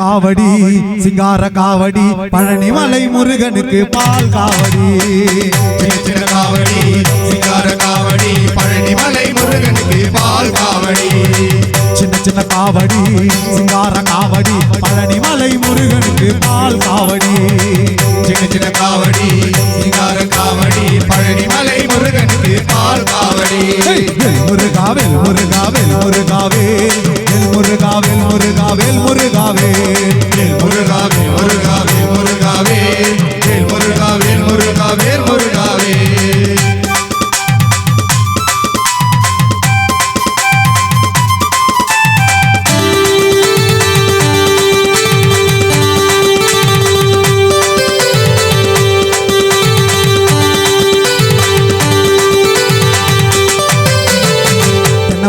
காவடி சிங்கார காவடி பழனிமலை முருகனுக்கு பால் காவடி. சின்ன காவடி சிங்கார காவடி பழனிமலை முருகனுக்கு பால் காவடி. சின்ன சின்ன காவடி சிங்கார காவடி பழனிமலை முருகனுக்கு பால் காவடி. சின்ன சின்ன காவடி சிங்கார காவடி பழனிமலை முருகனுக்கு பால் காவடி. வெல் முருகாவேல் முருகாவேல் முருகாவே வெல். முருகாவேல் முருகாவேல் முருகாவே வேல்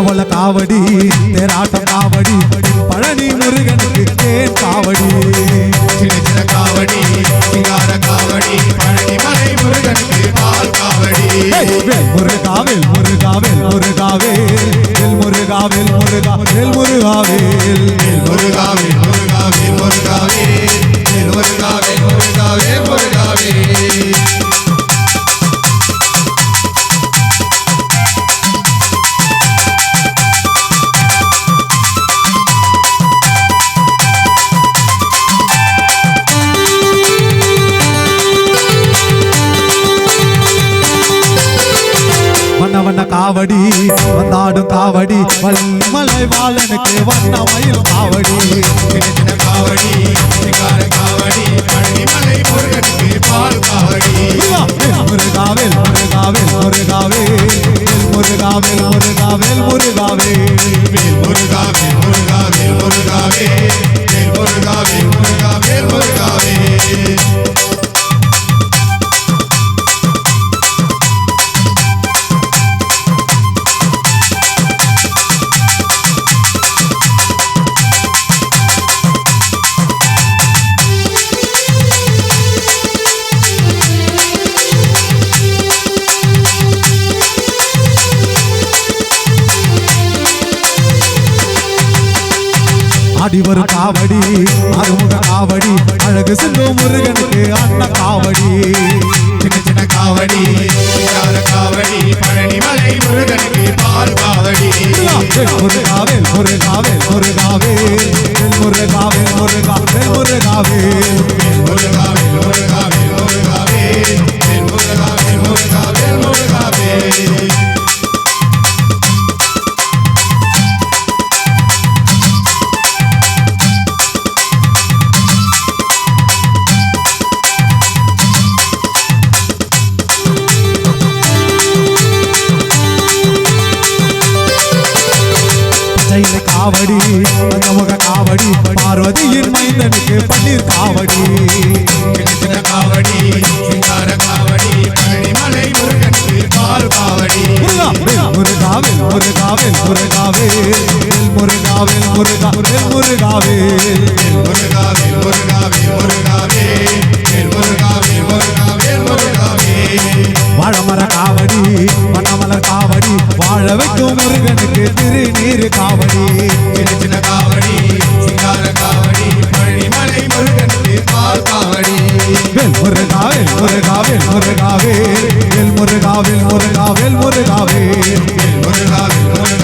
தென்னவள காவடி தேராட்டம் காவடி பழனி முருகனுக்கு தேன் காவடி. சின்ன சின்ன காவடி சிங்கார காவடி பழனி மலை முருகனுக்கு பால் காவடி. வேல் முருகாவேல் முருகாவேல் முருகாவே வெல் முருகாவேல் முருகா வெல் முருகாவேல் வேல் முருகாவே முருகாவே முருகாவே வேல் முருகாவே முருகாவே முருகாவே காவடி வந்தாடும் காவடி வள்ளிமலை வாழனுக்கு வண்ண மயில் காவடி காவடி காவடி பழனிமலை முருகனுக்கு பால் காவடி. முருகாவேல் முருகாவேல் முருகாவே வெல் முருகாவேல் முருகாவேல். முருகாவே வேல் முருகாவே முருகாவே ஆடி வரும் காவடி அறுமுக காவடி. அழகு சிங்கம் முருகனுக்கு அண்ண காவடி. சின்ன சின்ன காவடி காவடி பழனி மலை முருகனுக்கு பால் காவடி. முருகாவேல் முருகாவேல் முருகாவே வெல் முருகாவேல் முருகாவேல் முருகாவே வேல் முருகாவே முருகாவே ஜெயில காவடி பஞ்சமுக காவடி பார்வதியின் மைந்தனுக்கு பன்னீர் காவடி காவடி காவடி பழனிமலை முருகனுக்கு பால் காவடி முருகாவேல் முருகாவேல் முருகாவேல் முருகாவே வெல் முருகாவேல் முருகாவேல் முருகாவே வேல் முருகாவே முருகாவே முருகாவே வெல் முருகாவேல் முருகாவேல் முருகாவே வேல் முருகாவே முருகாவே